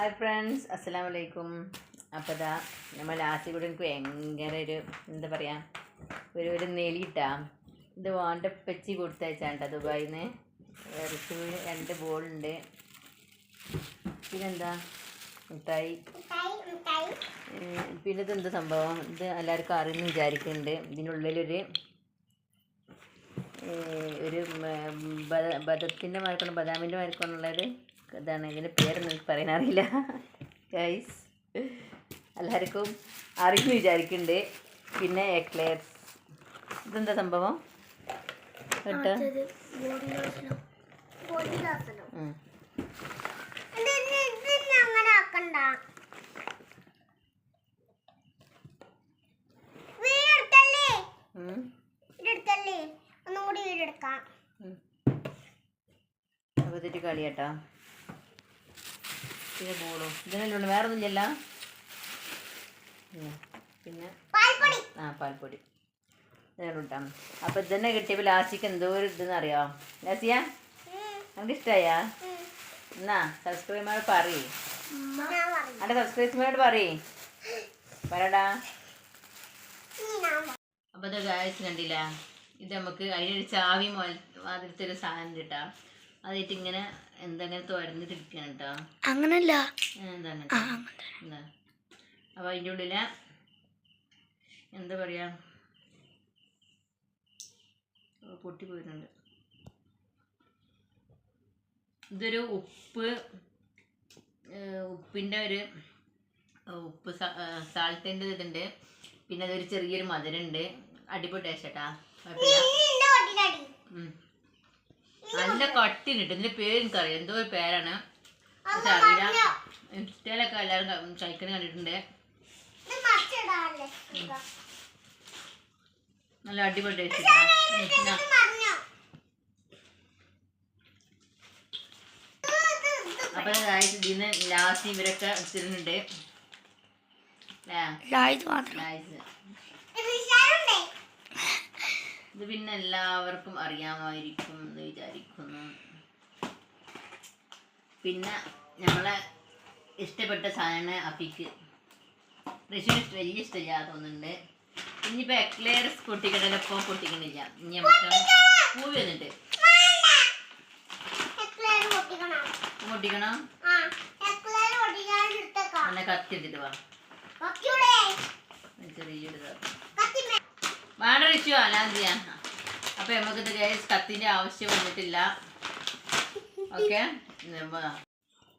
Hi friends അസ്സലാമു വലൈക്കും അപ്പോൾ ഇതാ നമ്മൾ ലാസ്റ്റ് കൂടെ എനിക്ക് ഭയങ്കര ഒരു എന്താ പറയുക ഒരു ഒരു നെലിട്ടാ ഇത് വാണ്ട പെച്ചി കൊടുത്തയച്ചാണ്ട ദുബായിൽ നിന്ന് റിഷുവിന് രണ്ട് ബോളുണ്ട് പിന്നെന്താ? മിഠായി. പിന്നെ ഇത് എന്താ സംഭവം? ഇത് എല്ലാവർക്കും അറിയുന്നു വിചാരിക്കുന്നുണ്ട്. ഇതിനുള്ളിലൊരു ഒരു ബദത്തിന്റെ മരക്കണം ബദാമിന്റെ മരക്കണുള്ളൊരു ഇതാണ് ഇതിന്റെ പേരൊന്നും എനിക്ക് പറയാൻ അറിയില്ല. ഗൈസ് എല്ലാവർക്കും അറിഞ്ഞു വിചാരിക്കുന്നുണ്ട് പിന്നെ എക്ലേർസ് ഇതെന്താ സംഭവം? കേട്ടോ. ഒന്നും കൂടി വീടെടുക്കാം. അപ്പോൾ ഇതിട്ട് കളിയാട്ടാ. ബോളും. ഇതിനല്ലേ ഉള്ളു. വേറെ ഒന്നുമില്ല പിന്നെ ആ പാൽപ്പൊടി. ഇതാണ് അപ്പൊ ഇതന്നെ കിട്ടിയപ്പോൾ ലാസ്റ്റിക്ക് എന്തോ ഒരു ഇതെന്ന് അറിയാം ലാസിയ നമുക്ക് ഇഷ്ടമായാ എന്നാ സബ്സ്ക്രൈബർമാരോട് പറയ്. അവിടെ സബ്സ്ക്രൈബർമാരോട് പറയ്. പറടാ അപ്പോൾ ഇത് കണ്ടില്ല? ഇത് നമുക്ക് അതിനൊരു ചാവി മാതിരത്തെ ഒരു സാധനം കിട്ടാം. അതായിട്ട് ഇങ്ങനെ എന്തെങ്കിലും തുറന്നിട്ടിരിക്കണം കേട്ടോ അങ്ങനല്ല. എന്താണ്? എന്താ? അപ്പോൾ അതിന്റെ ഉള്ളിൽ എന്താ പറയുക പൊട്ടി പോയിട്ടുണ്ട്. ഇതൊരു ഉപ്പ് ഉപ്പിന്റെ ഉപ്പിന്റെ ഒരു ഉപ്പ് സാൾട്ടിന്റെ ഇതുണ്ട്. പിന്നെ അതൊരു ചെറിയൊരു മധുരമുണ്ട്. അടിപൊളി ടേസ്റ്റ് കേട്ടാ കുഴപ്പമില്ല. നല്ല കട്ടിനിട്ട് കിട്ടും ഇതിന്റെ പേര് എനിക്കറിയാം. എന്തോ ഒരു പേരാണ്. അറിയില്ല. ഇൻസ്റ്റയിലൊക്കെ എല്ലാവരും ചൈക്കന് കണ്ടിട്ടുണ്ട്. നല്ല അടിപൊളി ടേസ്റ്റ് അപ്പൊ ഇതിന്ന് ലാസ്റ്റ് ഇവരൊക്കെ ഇത് മാത്രം ഇത് പിന്നെ എല്ലാവർക്കും അറിയാമായിരിക്കും എന്ന് വിചാരിക്കുന്നു. പിന്നെ ഞങ്ങളെ ഇഷ്ടപ്പെട്ട സാധനമാണ് അപ്പിക്ക് ഋഷിന് വലിയ ഇഷ്ടമില്ല തോന്നുന്നുണ്ട്. ഇനിയിപ്പോൾ എക്ലെയർസ് പൊട്ടിക്കണ്ടല്ലോ ഇപ്പോൾ പൊട്ടിക്കണില്ല. ഇനി നമുക്ക് പൂവി വന്നിട്ട്. പൊട്ടിക്കണം. കത്തി എടുത്തിട്ട് വാ. ചെറിയൊരു വേണ്ട ഋഷു അല്ലാതെ ചെയ്യാൻ അപ്പോൾ നമുക്കിത് ഗൈസ് കത്തിന്റെ ആവശ്യം വന്നിട്ടില്ല. ഓക്കെ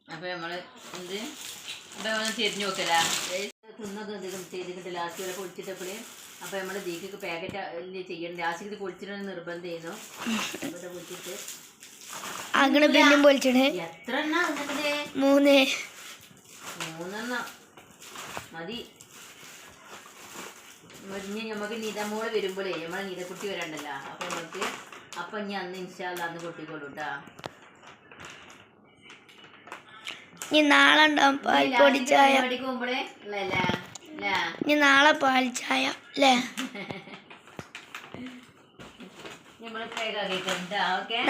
അപ്പോൾ നമ്മൾ എന്ത്? അപ്പൊ നമ്മൾ തിരിഞ്ഞു നോക്കല. തിന്നൊക്കെ എന്തെങ്കിലും ചെയ്തിട്ട് ലാസ്റ്റ് വരെ പൊളിച്ചിട്ടപ്പോഴേ അപ്പോൾ നമ്മൾ ദീക്ക് പാക്കറ്റ് ചെയ്യണം ലാസ്റ്റ് ഇത് പൊളിച്ചിട്ട് നിർബന്ധം ചെയ്യുന്നു. ഇത് പൊളിച്ചിട്ട് അങ്ങനെ പിന്നും പൊളിച്ചണേ. എത്ര എണ്ണ മൂന്ന്. മൂന്നെണ്ണ. മതി. ഇനി നമുക്ക് നിതമോൾ വരുമ്പോഴേ നമ്മളെ നിതക്കുട്ടി വരണ്ടല്ലോ. അപ്പൊ നമുക്ക് അപ്പൊ ഇനി അന്ന് ഇൻഷാല്ല അന്ന് പൊട്ടിക്കോളൂ കേട്ടാ ഇനി നാളെ ഉണ്ടാവും പാൽപ്പൊടി ചായ. പോകുമ്പോഴേ അല്ലേ അല്ലേ ഇനി നാളെ പാൽ ചായ അല്ലേ?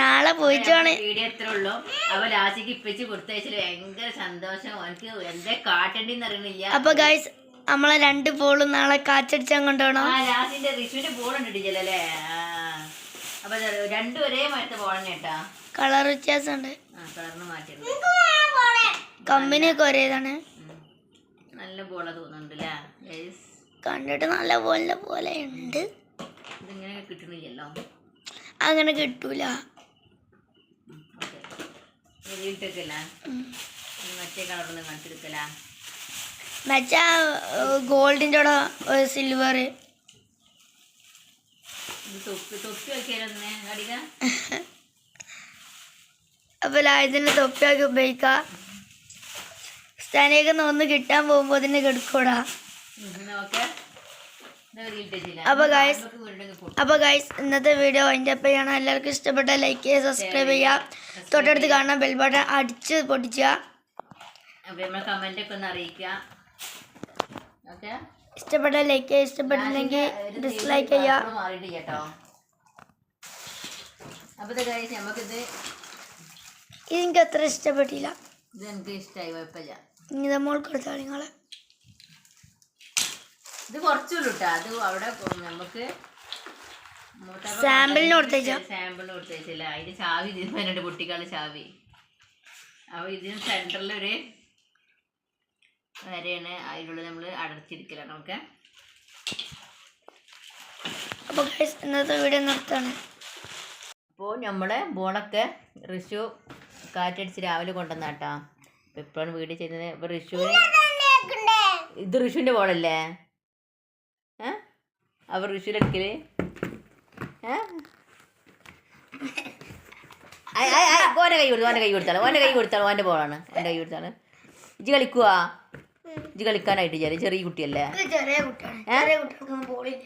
നാളെ പോയിട്ടാണ് വീഡിയോ എത്ര ഉള്ളൂ. അപ്പൊ ലാസ്റ്റിക്ക് ഇപ്പിച്ച് കൊടുത്തയച്ചാൽ ഭയങ്കര സന്തോഷം. എനിക്ക് എന്താ കാട്ടണ്ടിന്ന് അറിയണില്ല. അപ്പൊ ഗൈസ് നമ്മളെ രണ്ട് ബോളും നാളെ കാച്ചടിച്ചാൽ കൊണ്ടുപോകണം ആ ലാസ്റ്റിന്റെ ഋഷുവിന്റെ ബോൾ ഉണ്ടിട്ടില്ലല്ലേ അപ്പൊ ഇത് രണ്ടും ഒരേ മാറ്റത്തെ ബോളന്നെ കേട്ടാ കളർ വ്യത്യാസമുണ്ട്. കളറിന് കമ്പനിയൊക്കെ ഒരേതാണ്. നല്ല ബോളാ കണ്ടിട്ട് നല്ല പോലെ പോലെ ഉണ്ട്. ഇതിങ്ങനെ കിട്ടണില്ലല്ലോ? അങ്ങനെ കിട്ടൂല. ഉം. മറ്റേ കളറൊന്നും കാണിച്ചെടുക്കല? മറ്റേ ഗോൾഡിന്റെ കൂടെ സിൽവർ ഇത് തൊപ്പി തൊപ്പി വെക്കിയാലൊന്നേ കടിക അപ്പൊ ലായതിന്റെ തൊപ്പിയാക്കി ഉപയോഗിക്കാം. സ്ഥാനേക്ക് ഒന്ന് കിട്ടാൻ പോകുമ്പോ അതിന് കെടുക്കൂടാ. ഓക്കെ അപ്പൊ ഗൈസ് അപ്പൊ ഗൈസ് ഇന്നത്തെ വീഡിയോ അതിന്റെ അപ്പം ചെയ്യണം. എല്ലാവർക്കും ഇഷ്ടപ്പെട്ട ലൈക്ക് ചെയ്യുക സബ്സ്ക്രൈബ് ചെയ്യുക. തൊട്ടടുത്ത് കാണാൻ ബെൽ ബട്ടൺ അടിച്ച് പൊട്ടിക്കുക. അപ്പോൾ ഒന്ന് അറിയിക്കുക. ഇഷ്ടപ്പെട്ട ലൈക്ക് ചെയ്യുക ഇഷ്ടപ്പെട്ടില്ലെങ്കിൽ ഡിസ്ലൈക്ക് ചെയ്യുക. മാറിയിട്ട് കേട്ടോ അപ്പൊ ഇത് കഴിച്ച് നമുക്കിത് ഇതെനിക്ക് അത്ര ഇഷ്ടപ്പെട്ടില്ല. ഇത് എനിക്ക് ഇഷ്ടമായി കുഴപ്പമില്ല. ഇനി നമ്മൾ കൊടുത്താൽ നിങ്ങളെ ഇത് കുറച്ചുള്ളൂ കേട്ടോ അത് അവിടെ നമുക്ക് സാമ്പിളിന് കൊടുത്തേച്ചാ? സാമ്പിളിന് കൊടുത്തേച്ചില്ല അതിന് ചാവി ഇതിന് അതിനുണ്ട് കുട്ടികളുടെ ചാവി. അപ്പോൾ ഇതിന് സെന്ററിലൊരു വരെയാണ് അതിലുള്ളത് നമ്മൾ അടച്ചിരിക്കലാണ് നമുക്ക് അപ്പോൾ ഇന്നത്തെ വീഡിയോ നിർത്താണ് അപ്പോൾ നമ്മളെ ബോളൊക്കെ ഋഷു കാറ്റടിച്ച് രാവിലെ കൊണ്ടുവന്നാട്ടാ അപ്പോൾ ഇപ്പോഴാണ് വീഡിയോ ചെയ്യുന്നത് അപ്പോൾ റിഷു ഇത് ഋഷുവിന്റെ ബോളല്ലേ ഏ? അപ്പം ഋഷുവിന്റെ അടുക്കൽ ഏ? ആയ് ആയ് ആയ്. ഓന്റെ കൈ കൊടുത്തു ഓന്റെ കൈ കൊടുത്താൽ ഓന്റെ കൈ കൊടുത്താൽ ഓന്റെ ബോളാണ് ഓന്റെ കൈ കൊടുത്താണ്. ഇജ്ജ് കളിക്കുവാ? ഇജ്ജ് കളിക്കാനായിട്ട് ചെറിയ ചെറിയ കുട്ടിയല്ലേ? ചെറിയ കുട്ടിയാണ്. ചെറിയ കുട്ടികൾക്കൊന്നും പോളില്ല